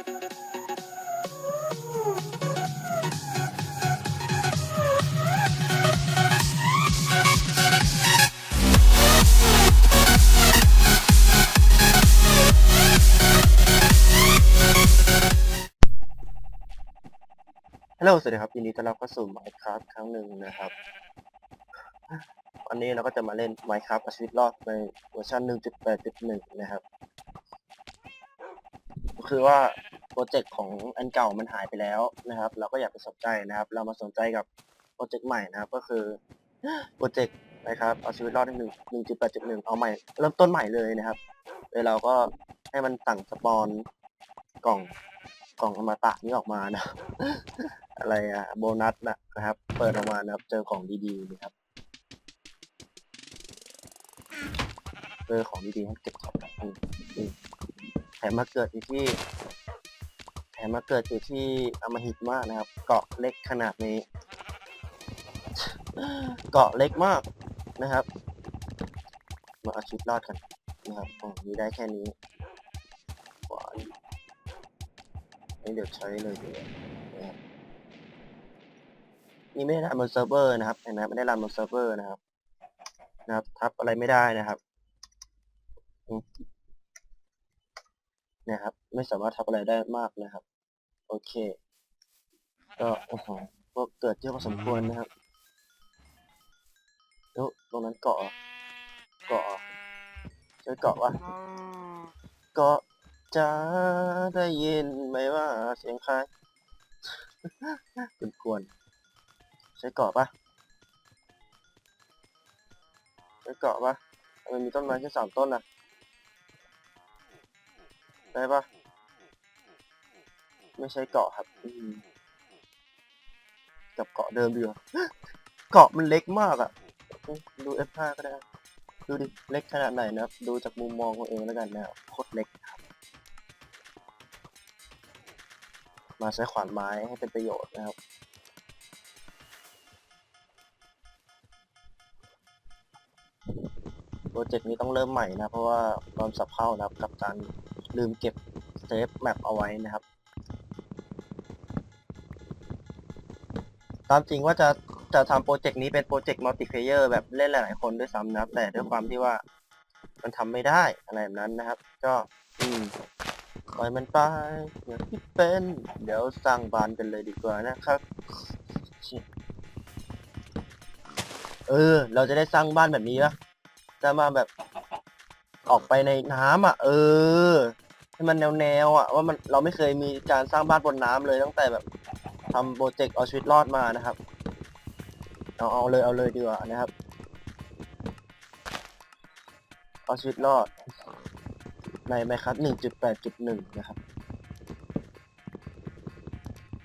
ฮัลโหลสวัสดีครับยินดีต้อนรับเข้าสู่ Minecraft ครั้งหนึ่งนะครับวันนี้เราก็จะมาเล่น Minecraft เอาชีวิตรอดในเวอร์ชัน1.8.1 นะครับ คือว่าโปรเจกต์ของอันเก่ามันหายไปแล้วนะครับ เราก็อยากไปสนใจนะครับ เรามาสนใจกับโปรเจกต์ใหม่นะครับ ก็คือโปรเจกต์นะครับเอาชีวิตรอดใน1 1.8.1เอาใหม่เริ่มต้นใหม่เลยนะครับเลยเราก็ให้มันตั้งสปอนกล่องกล่องอมตะนี้ออกมานะ อะไรอะโบนัสนะนะครับ เปิดออกมานะครับ เจอของดีๆนะครับเจอของดีๆให้เก็บของอืมอืม แถมมาเกิดอยู่ที่ แถมมาเกิดอยู่ที่อมหิตมากนะครับ เกาะเล็กขนาดนี้ เกาะเล็กมากนะครับ มาเอาชีวิตรอดกันนะครับอ๋อมีได้แค่นี้หวานนี่เดี๋ยวใช้เลยดีกว่านะครับนี่ไม่ได้รันบนเซิร์ฟเวอร์นะครับเห็นไหมไม่ได้รันบนเซิร์ฟเวอร์นะครับ นะครับ ทับอะไรไม่ได้นะครับ นี่ยครับ ไม่สามารถทับอะไรได้มากนะครับ โอเค ก็โอ้โหก็เกิดเยอะพอสมควรนะครับแล้วตรงนั้นเกาะเกาะใช่เกาะวะเกาะจะได้ยินไหมว่าเสียงใครเป็นควรใช้เกาะปะใช้เกาะปะมันมีต้นไม้แค่สามต้นนะ ได้ปะไม่ใช่เกาะครับกับเกาะเดิมดีกว่าเกาะมันเล็กมากอะ่ะดู F5 ก็ได้ ดูดิ เล็กขนาดไหนนะครับ ดูจากมุมมองของเองแล้วกันนะครับโคตรเล็กครับ มาใช้ขวานไม้ให้เป็นประโยชน์นะครับโปรเจกต์นี้ต้องเริ่มใหม่นะ เพราะว่าตอนสับเข้านะครับกับการ ลืมเก็บเซฟแมปเอาไว้นะครับ ตามจริงว่าจะจะทำโปรเจกต์นี้เป็นโปรเจกต์มัลติเพเยอร์แบบเล่นหลายๆคนด้วยซ้ำนะครับ แต่ด้วยความที่ว่ามันทำไม่ได้อะไรแบบนั้นนะครับ ก็อืมปล่อยมันไปอย่างที่เป็น เดี๋ยวสร้างบ้านกันเลยดีกว่านะครับ เออ เราจะได้สร้างบ้านแบบนี้ปะจะมาแบบออกไปในน้ำอะ เออ ให้มันแนวแนวๆอะว่ามันเราไม่เคยมีการสร้างบ้านบนน้ำเลยตั้งแต่แบบทำโปรเจกต์เอาชีวิตรอดมานะครับ เอาเอาเลยเอาเลยดีกว่านะครับ เอาชีวิตรอด ในไหมครับหนึ่งจุดแปดจุดหนึ่งนะครับ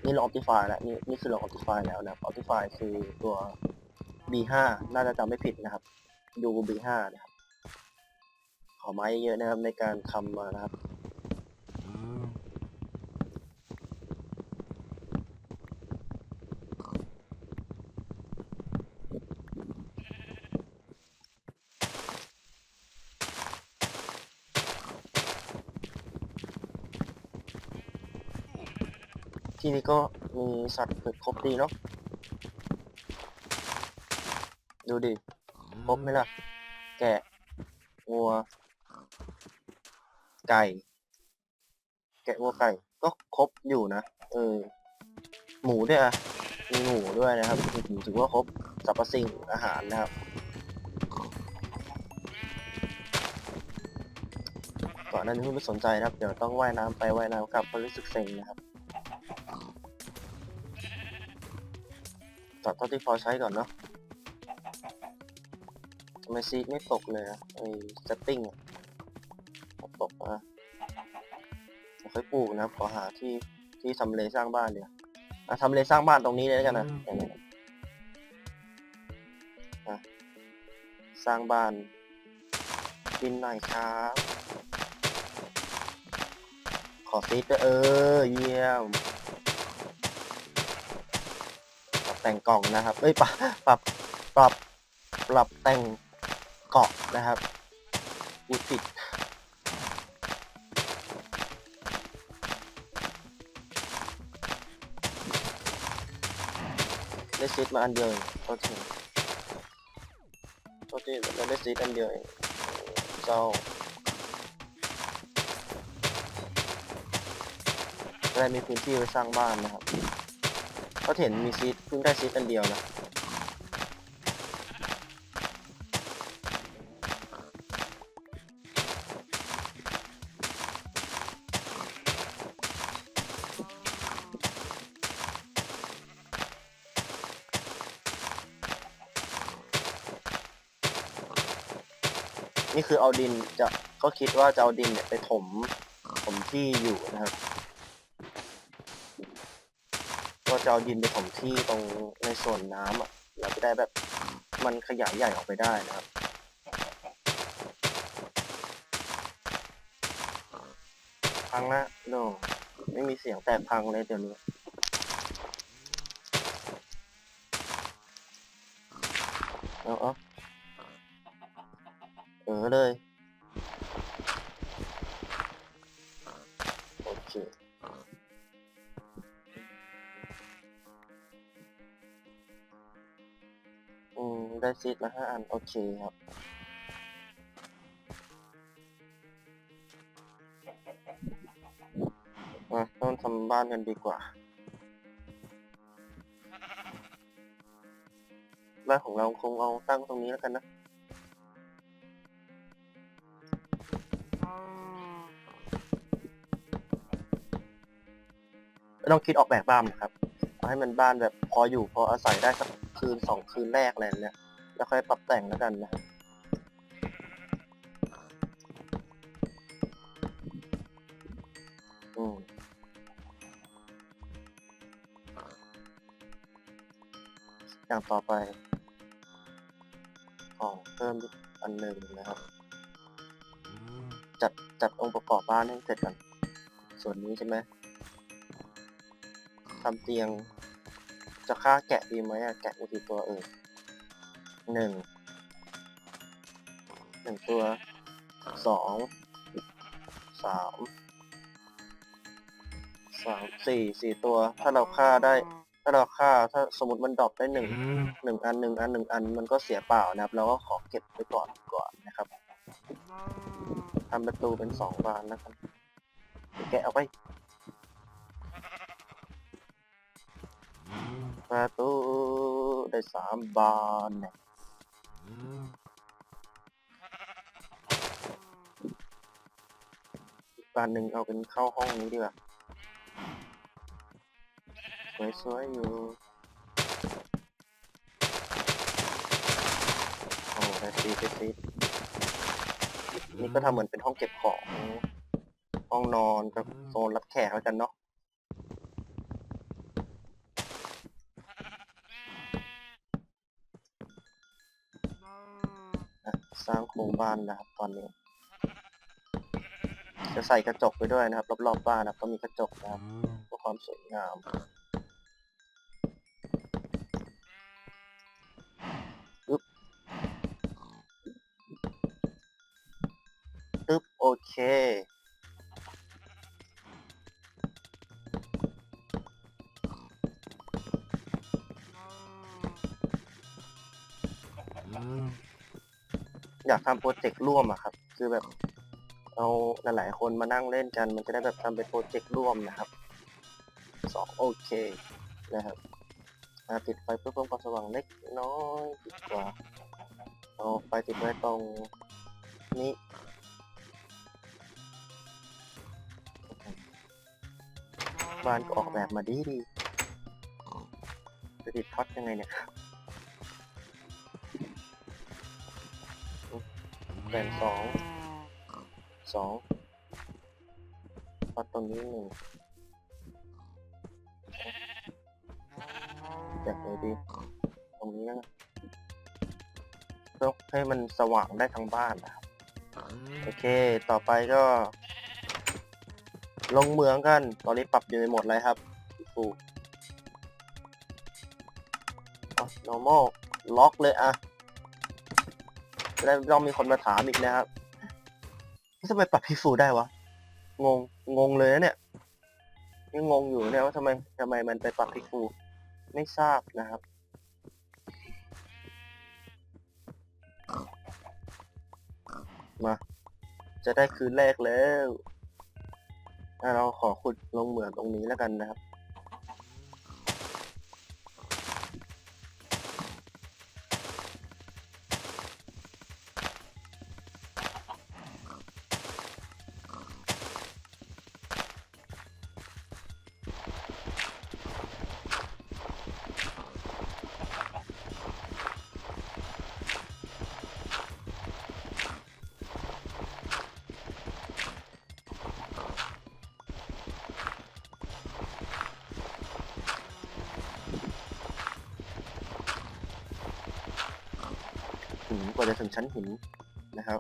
นี่ลง Optify แล้วนี่นี่คือลง Optify แล้วนะครับ Optify คือตัว B5 น่าจะจำไม่ผิดนะครับ ดู B5 นะครับขอไม้เยอะนะครับในการทำมานะครับ นี่ก็มีสัตว์ฝึกครบดีเนาะ ดูดิครบไหมล่ะ แกะวัว ไก่ แกะวัวไก่ ก็ครบอยู่นะ เออ หมูด้วยอะมีหมูด้วยนะครับถือว่าครบสรรพสิ่งอาหารนะครับ ก่อนหน้านี้เพิ่งไม่สนใจนะครับ เดี๋ยวต้องว่ายน้ำไปว่ายน้ำกลับเพราะรู้สึกเซ็งนะครับ ตัดเท่าที่พอใช้ก่อนเนาะทำไมซีดไม่ตกเลยอะไอ้เซตติ้งอะตกอะเดี๋ยวค่อยปลูกนะครับขอหาที่ที่ทำเลสร้างบ้านเดี๋ยวอะทำเลสร้างบ้านตรงนี้เลยแล้วกันนะอย่างนี้อะสร้างบ้านดินหน่อยครับ ขอซีดด้วยเออเยี่ยม แต่งกล่องนะครับเอ้ยปรับปรับปรับปรับแต่งเกาะนะครับอูติดได้ซีดมาอันเดียวโอเคโทษทีเราได้ซีดอันเดียวเจ้าได้มีพื้นที่ไว้สร้างบ้านนะครับ ก็เห็นมีซีดเพิ่งได้ซีดอันเดียวนะนี่คือเอาดินจะก็คิดว่าจะเอาดินเนี่ยไปถมถมที่อยู่นะครับ ก็จะเอาดินไปถมที่ตรงในส่วนน้ำอะเราจะได้แบบมันขยายใหญ่ออกไปได้นะครับพังละโดไม่มีเสียงแตกพังเลยเดี๋ยวนี้เอาเอาเออเลยโอเค ได้ซีดมาห้าอัน โอเคครับ มาต้องทำบ้านกันดีกว่า บ้านของเราคงเอาตั้งตรงนี้แล้วกันนะ ไม่ต้องคิดออกแบบบ้านนะครับ เอาให้มันบ้านแบบพออยู่พออาศัยได้สักคืนสองคืนแรกอะไรแบบเนี้ย แล้วค่อยปรับแต่งแล้วกันนะอืมอย่างต่อไป ของเพิ่มอันหนึ่งนะครับ จัดจัดองค์ประกอบบ้านให้เสร็จก่อนส่วนนี้ใช่ไหมทำเตียง จะฆ่าแกะดีไหมอะแกะมีกี่ตัวเอ่ย หนึ่งหนึ่งตัวสองสามสามสี่สี่ตัว ถ้าเราฆ่าได้ ถ้าเราฆ่าถ้าสมมติมันดรอปได้หนึ่งหนึ่งอันหนึ่งอันหนึ่งอันมันก็เสียเปล่านะครับ เราก็ขอเก็บไว้ก่อนก่อนนะครับทำประตูเป็นสองบานแล้วกันแกะเอาไป ประตูได้สามบานเนี่ย อีกบานหนึ่งเอาเป็นเข้าห้องนี้ดีกว่าสวยๆอยู่โอ้ได้ซีได้ซีนี่ก็ทำเหมือนเป็นห้องเก็บของ ห้องนอนกับโซนรับแขกแล้วกันเนาะ บ้านนะครับ ตอนนี้ จะใส่กระจกไปด้วยนะครับ รอบๆบ้านนะครับก็มีกระจกนะครับเพื่อความสวยงามอึ๊บอึ๊บโอเค อยากทำโปรเจกต์ร่วมอะครับ คือแบบเอาหลายๆคนมานั่งเล่นกัน มันจะได้แบบทำเป็นโปรเจกต์ร่วมนะครับสองโอเคนะครับอาติดไฟเพื่อเพิ่มความสว่างเล็กน้อยดีกว่าเอาไฟติดไว้ตรงนี้บ้านก็ออกแบบมาดีดีจะติดท็อตยังไงเนี่ย แบ่งสองสองวัดตรงนี้หนึ่งแบ่งเลยดี ตรงนี้นะเพื่อให้มันสว่างได้ทั้งบ้านนะครับ โอเค ต่อไปก็ ลงเมืองกัน ตอนนี้ปรับอยู่ในโหมดอะไรครับฟูอ๋อ normal ล็อกเลยอะ แล้วต้องมีคนมาถามอีกนะครับทำไมปรับพิสูจได้วะ งง งงเลยนะเนี่ยยังงงอยู่เนี่ยว่าทำไมทำไมมันไปปรับพิสูจไม่ทราบนะครับ มา จะได้คืนแรกแล้วเราขอขุดลงเหมืองตรงนี้แล้วกันนะครับ ชั้นหินนะครับ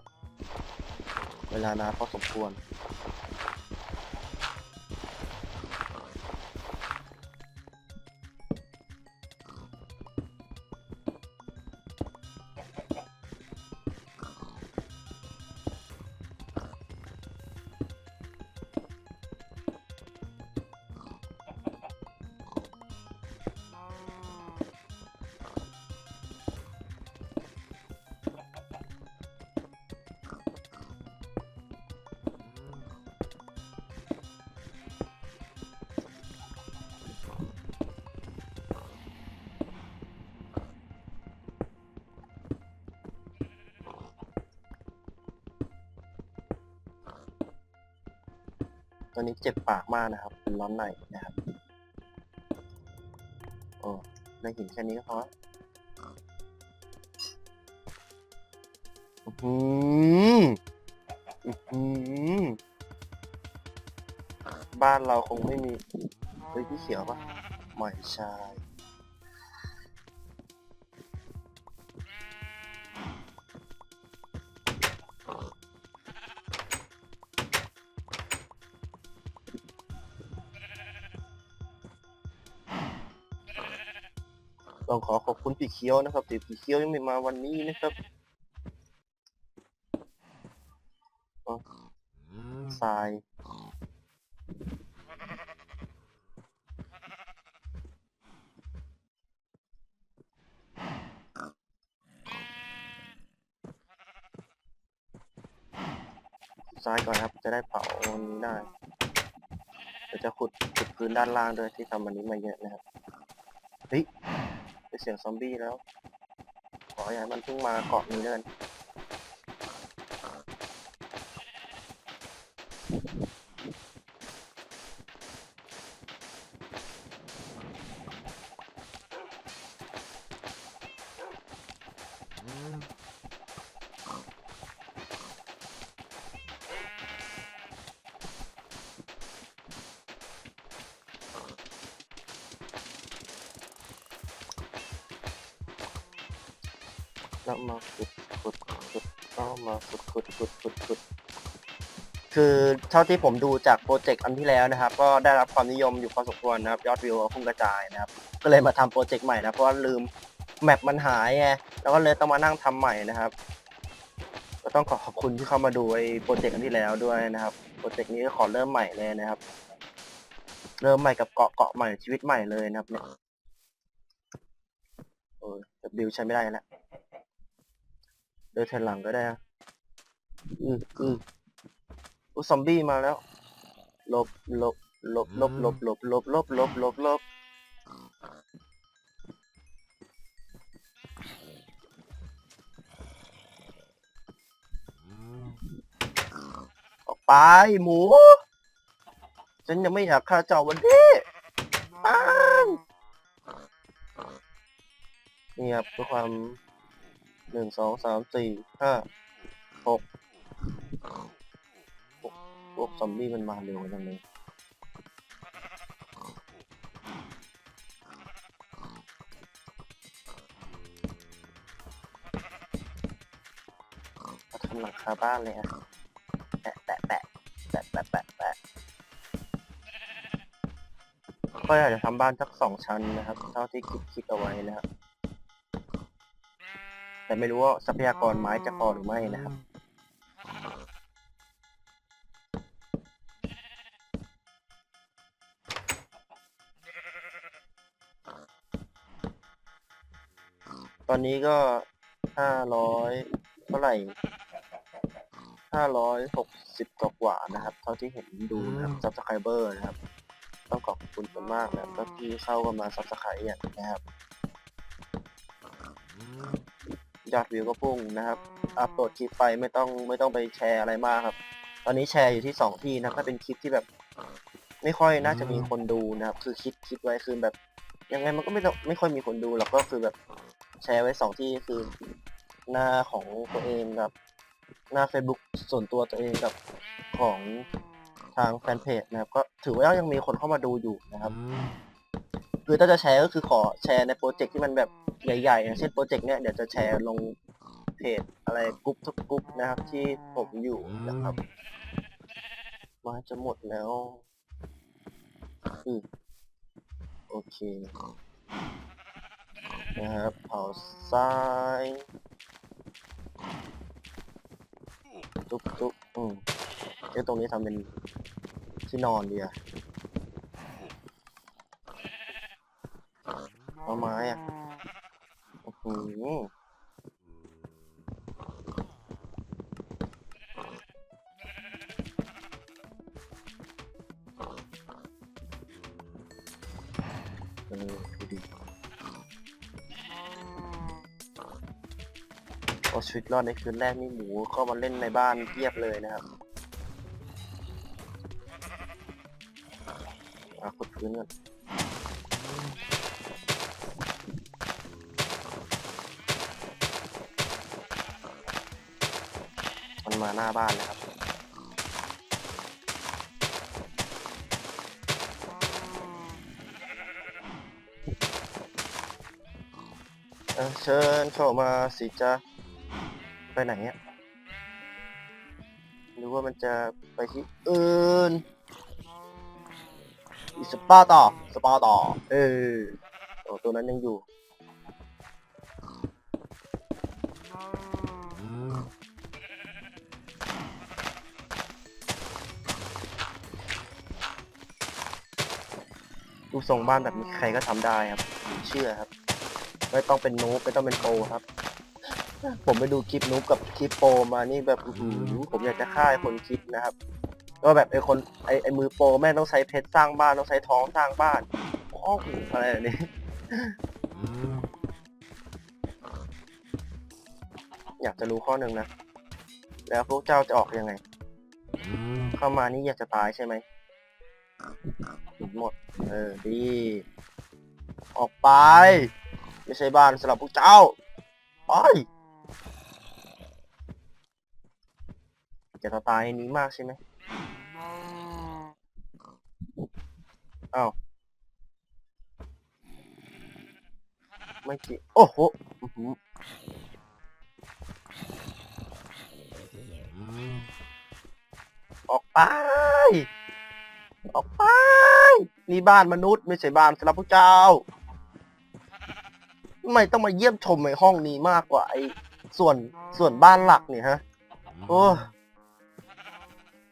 เวลานานพอสมควร ตอนนี้เจ็บปากมากนะครับ เป็นร้อนในนะครับโอ้ได้หินแค่นี้ก็พออือหืออื้อหือบ้านเราคงไม่มีเฮ้ยพี่เขียวปะไม่ใช่ ตีเคียวนะครับที่พี่เคียวยังไม่มาวันนี้นะครับอ๋อทรายทรายก่อนครับ จะได้เผาอันนี้ได้เดี๋ยวจะขุดขุดพื้นด้านล่างด้วยที่ทำอันนี้มาเยอะนะครับเฮ้ย เป็นเสียงซอมบี้แล้ว ขออย่าให้มันเพิ่งมาเกาะนี้เลย แล้วมาขุดขุดขุดแล้วมาขุดขุดขุดขุดขุดคือเท่าที่ผมดูจากโปรเจกต์อันที่แล้วนะครับ ก็ได้รับความนิยมอยู่พอสมควรนะครับ ยอดวิวก็พุ่งกระจายนะครับ ก็เลยมาทำโปรเจกต์ใหม่นะเพราะว่าลืมแมปมันหายไงแล้วก็เลยต้องมานั่งทำใหม่นะครับ ก็ต้องขอขอบคุณที่เข้ามาดูไอ้โปรเจกต์อันที่แล้วด้วยนะครับโปรเจกต์นี้ก็ขอเริ่มใหม่เลยนะครับ เริ่มใหม่กับเกาะเกาะใหม่ชีวิตใหม่เลยนะครับเนี่ยโอ้ยบิวใช้ไม่ได้แล้ว เดินถอยหลังก็ได้อะอืมอืมอุยซอมบี้มาแล้วหลบหลบหลบหลบหลบหลบหลบหลบหลบหลบหลบออกไปหมู ฉันยังไม่อยากฆ่าเจ้าวันนี้อ้าวนี่ครับเพื่อความ หนึ่งสองสามสี่ห้าหกพวกซอมบี้มันมาเร็วจังเลยมาทำหลังคาบ้านเลยอะแปะแปะแปะแปะแปะแปะแปะก็อยากจะทำบ้านสักสองชั้นนะครับ เท่าที่คิดคิดเอาไว้นะครับ แต่ไม่รู้ว่าทรัพยากรไม้จะพอหรือไม่นะครับ ตอนนี้ก็ห้าร้อยเท่าไหร่ห้าร้อยหกสิบกว่าๆนะครับ เท่าที่เห็นดูนะครับ subscriber นะครับต้องขอบคุณกันมากนะครับก็ที่เข้ากันมา subscribe อย่างนะครับ ยอดวิวก็พุ่งนะครับ อัปโหลดคลิปไปไม่ต้องไม่ต้องไปแชร์อะไรมากครับ ตอนนี้แชร์อยู่ที่สองที่นะครับถ้าเป็นคลิปที่แบบไม่ค่อยน่าจะมีคนดูนะครับ คือคิดคิดไว้คือแบบ ยังไงมันก็ไม่ต้องไม่ค่อยมีคนดูหรอกก็คือแบบแชร์ไว้สองที่คือหน้าของตัวเองกับ หน้า Facebook ส่วนตัวตัวเองกับของทางแฟนเพจนะครับ ก็ถือว่ายังมีคนเข้ามาดูอยู่นะครับ คือถ้าจะแชร์ก็คือขอแชร์ในโปรเจกต์ที่มันแบบ ใหญ่ๆอย่างเช่นโปรเจกต์เนี้ยเดี๋ยวจะแชร์ลงเพจอะไรกรุ๊ปทุกกรุ๊ปนะครับ ที่ผมอยู่นะครับ มาจะหมดแล้วอืมโอเคนะครับเผาซ้ายจุ๊บจุ๊บอืมเอ้ยตรงนี้ทำเป็นที่นอนดีอะเอาไม้อะ โอ้โหเออดูดิเอาชีวิตรอดในคืนแรกนี่หมูเข้ามาเล่นในบ้านเทียบเลยนะครับอะขุดพื้นก่อน มันมา หน้าบ้านนะครับเออเชิญเข้ามาสิจ้าไปไหนเนี่ยหรือว่ามันจะไปที่อื่นอีสปาต่อ สปาต่อ เออโอ้ตัวนั้นยังอยู่ ดูทรงบ้านแบบนี้ใครก็ทำได้ครับผมเชื่อครับ ไม่ต้องเป็นนูบไม่ต้องเป็นโปรครับ ผมไปดูคลิปนูบกับคลิปโปรมานี่แบบผมอยากจะฆ่าคนคิดนะครับก็แบบไอ้คนไอ้ไอ้มือโปรแม่ต้องใช้เพชรสร้างบ้านต้องใช้ท้องสร้างบ้านอ้โหอะไรแบบนี้อยากจะรู้ข้อหนึ่งนะ แล้วพวกเจ้าจะออกยังไง เข้ามานี่อยากจะตายใช่ไหม หมด เออดี ออกไป ไม่ใช่บ้านสำหรับพวกเจ้า ไปจะตายในนี้มากใช่ไหมอ้าวไม่จริงโอ้โหออกไป ออกไป นี่บ้านมนุษย์ไม่ใช่บ้านสำหรับพวกเจ้า ไม่ต้องมาเยี่ยมชมในห้องนี้มากกว่าไอ้ส่วนส่วนบ้านหลักเนี่ยฮะ โอ้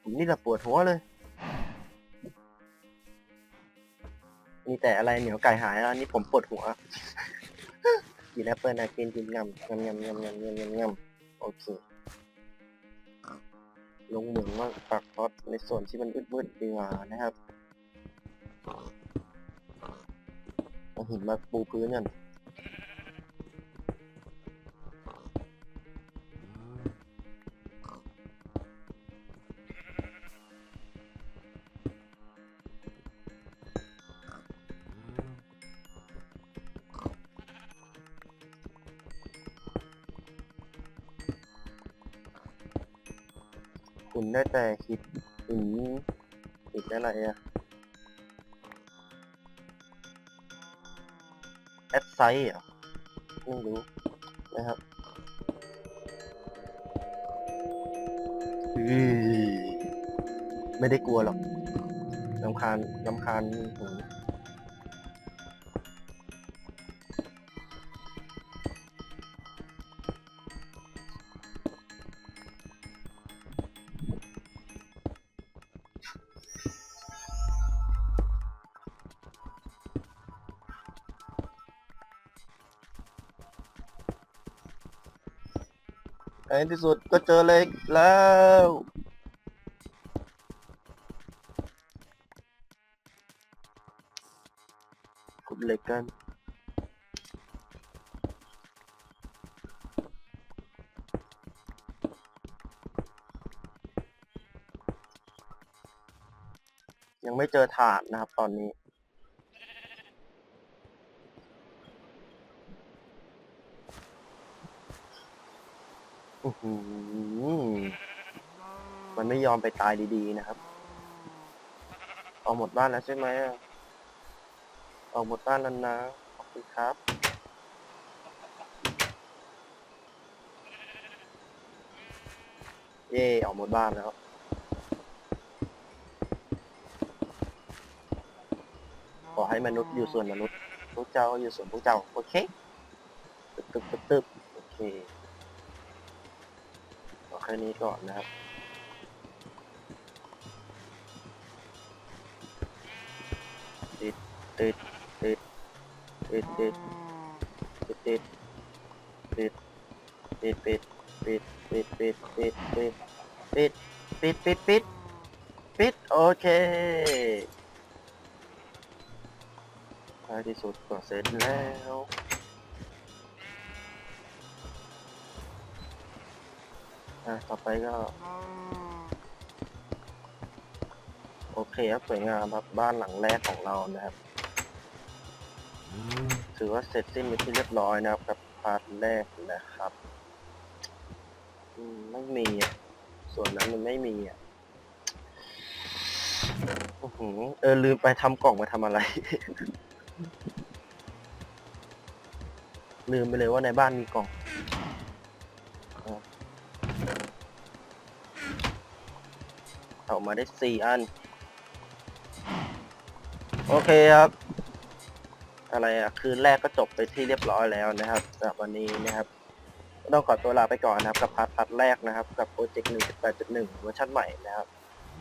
ผมนี่แหละปวดหัวเลย มีแต่อะไรเหนียวไก่หายแล้วอันนี้ผมปวดหัว กินแอปเปิลนะกินกินงำงำงำงำงำงำงำโอเค ลงเหมืองว่าปักทอตในส่วนที่มันมืดๆดีกว่านะครับเอาหินมาปูพื้นกัน ได้แต่หินหินหินอะไรอะแอดไซต์อะไม่รู้นะครับไม่ได้กลัวหรอกลำคาญลำคาญหู ที่สุดก็เจอเล็กแล้ว ขุดเหล็กกัน ยังไม่เจอถานนะครับตอนนี้ อหือมันไม่ยอมไปตายดีๆนะครับ เอาหมดบ้านแล้วใช่ไหมอะเอาหมดบ้านแล้วนะขอบคุณครับ เย่เอาหมดบ้านแล้ว ขอให้มนุษย์อยู่ส่วนมนุษย์ พวกเจ้าอยู่ส่วนพวกเจ้า โอเค ตึบตึบตึบตึบโอเค แค่นี้ก่อนนะครับ ติดติดติดติดติดติดติดติดติดติดติดติดติดติดติดติดติดติดติดโอเคท้ายที่สุดก็เสร็จแล้ว อะต่อไปก็โอเคครับสวยงามครับบ้านหลังแรกของเรานะครับถือว่าเสร็จสิ้นเป็นที่เรียบร้อยนะครับ กับพาร์ทแรกนะครับอืมไม่มีอะส่วนนั้นมันไม่มีอะอื้อหือเออลืมไปทำกล่องมาทำอะไร ลืมไปเลยว่าในบ้านมีกล่อง เอามาได้สี่อัน โอเคครับ อะไรอะคืนแรกก็จบไปที่เรียบร้อยแล้วนะครับสำหรับวันนี้นะครับต้องขอตัวลาไปก่อนนะครับ กับพาร์ทพาร์ทแรกนะครับ กับโปรเจกต์หนึ่งจุดแปดจุดหนึ่งเวอร์ชันใหม่นะครับ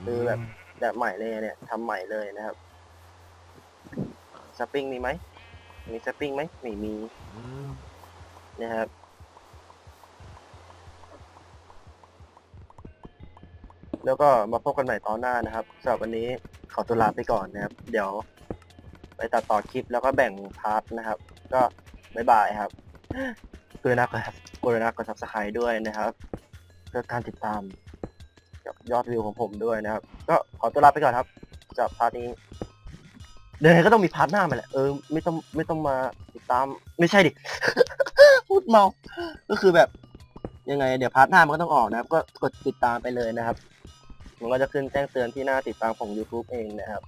คือแบบแบบใหม่เลยเนี่ยทำใหม่เลยนะครับสปริงมีไหมมีสปริงไหมไม่มีนะครับ แล้วก็มาพบกันใหม่ตอนหน้านะครับสำหรับวันนี้ขอตัวลาไปก่อนนะครับ เดี๋ยว ไปตัดต่อคลิปแล้วก็แบ่งพาร์ทนะครับ ก็บายบายครับกรุณากดกรุณากด subscribe ด้วยนะครับเพื่อการติดตามยอดวิวของผมด้วยนะครับ ก็ขอตัวลาไปก่อนครับจากพาร์ทนี้เดี๋ยวก็ต้องมีพาร์ทหน้ามาแหละเออไม่ต้องไม่ต้องมาติดตามไม่ใช่ดิพูดเมา ก็คือแบบยังไง เดี๋ยวพาร์ทหน้ามันก็ต้องออกนะครับ ก็กดติดตามไปเลยนะครับ มันก็จะขึ้นแจ้งเตือนที่หน้าติดตามของ YouTube เองนะครับ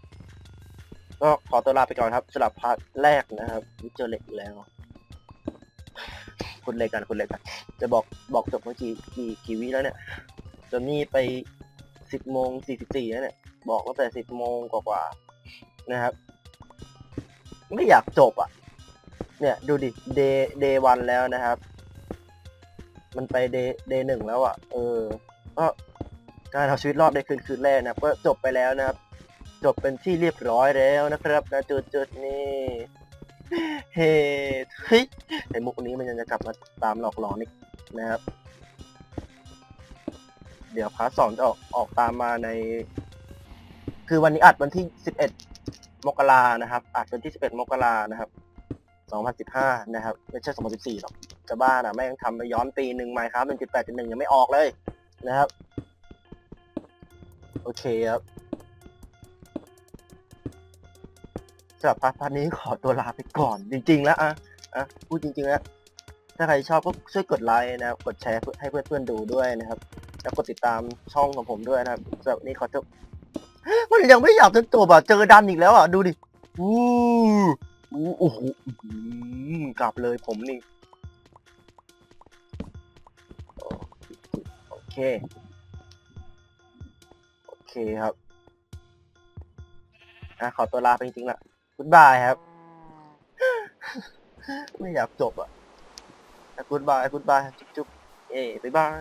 ก็ขอตัวลาไปก่อนครับสำหรับพาร์ทแรกนะครับเจอเหล็กอีกแล้ว คุณเล็กกันคุณเล็กกัน จะบอกบอกจบเมื่อกี่กี่กี่วิแล้วเนี่ยจนนี่ไปสิบโมงสี่สิบสี่แล้วเนี่ย บอกตั้งแต่สิบโมงกว่าๆนะครับ ไม่อยากจบอะ เนี่ยดูดิเดย์เดย์วันแล้วนะครับ มันไปเดย์เดย์หนึ่งแล้วอะ เออก็ การเอาชีวิตรอดในคืนคืนแรกนะครับก็จบไปแล้วนะครับ จบเป็นที่เรียบร้อยแล้วนะครับนะจุดจุดนี้เฮ้เฮ้ยไอ้มุกนี้มันยังจะกลับมาตามหลอกหลอนอีกนะครับ เดี๋ยวพาร์ทสองจะออกออกตามมาใน คือวันนี้อัดวันที่สิบเอ็ดมกรานะครับ อัดวันที่สิบเอ็ดมกรานะครับสองพันสิบห้านะครับ ไม่ใช่สองพันสิบสี่หรอกจะบ้านะแม่งทำไปย้อนปีหนึ่งไหมครับหนึ่งจุดแปดจุดหนึ่งยังไม่ออกเลยนะครับ โอเคครับสำหรับพาร์ทนี้ขอตัวลาไปก่อนจริง ๆ แล้วอะอะพูดจริงๆแล้วถ้าใครชอบก็ช่วยกดไลค์นะครับ กดแชร์เพื่อให้เพื่อนๆดูด้วยนะครับ แล้วกดติดตามช่องของผมด้วยนะครับสำหรับนี้ขอจบมันยังไม่อยากจนจบอะเจอดันอีกแล้วอะ ดูดิอู้อู้โอ้โหกลับเลยผมนี่ โอเค เคครับ อะขอตัวลาไปจริงๆละกุดบายครับ ไม่อยากจบอะกุดบายกุดบายจุ๊บๆเอ้บ๊ายบาย